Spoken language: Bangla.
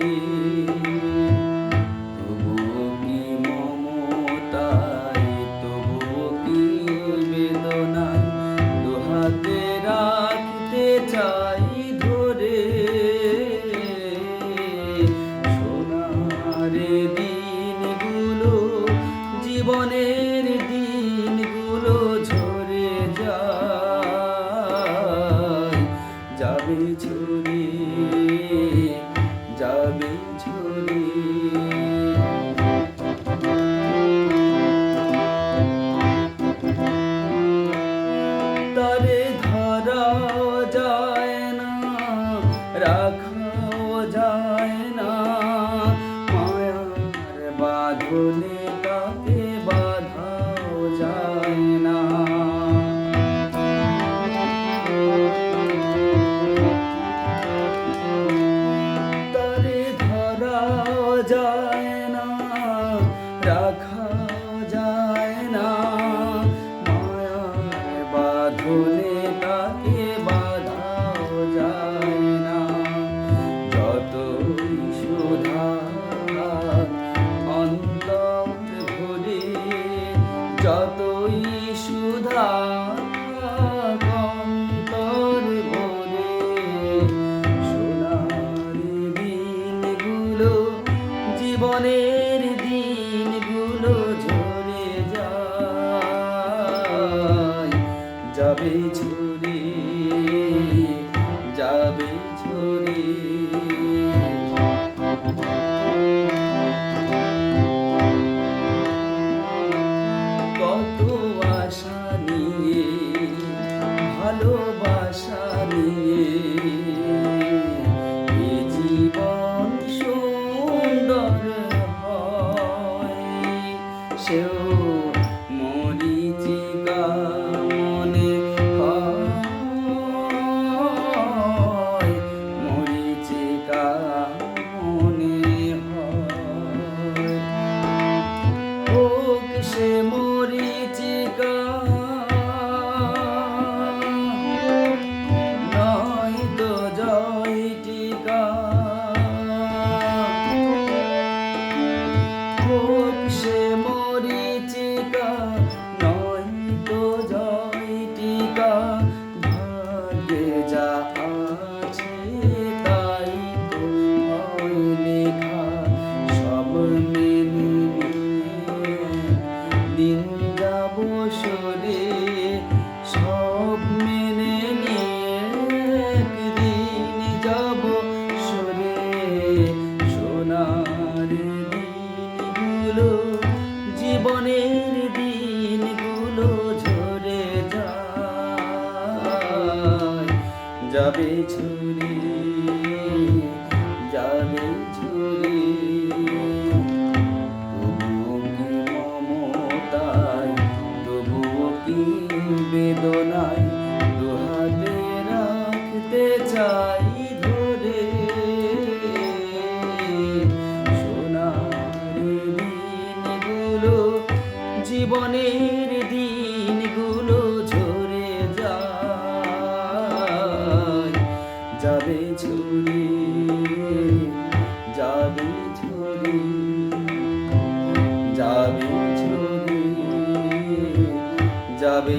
里。যায় না। মায়ার বাঁধনে তাকে বাধাও যায় না। তারে ধরাও যায় না। রাখা যতই সুধা অন্তর ভরে সোনার দিনগুলো জীবনের দিনগুলো যাবে ঝরে যাবে ঝরে কত আশা নিয়ে ভালোবাসা নিয়ে। দিনগুলো জীবনের দিনগুলো ঝরে যায়। যাবে ছুরি যাবে ছুরি। মমতায়, তবুও বেদনায় দুহাতে রাখতে চাই? জীবনের দিনগুলো ঝরে যায়। যাবে ঝুরি যাবে ঝুরি যাবে ঝুরি যাবে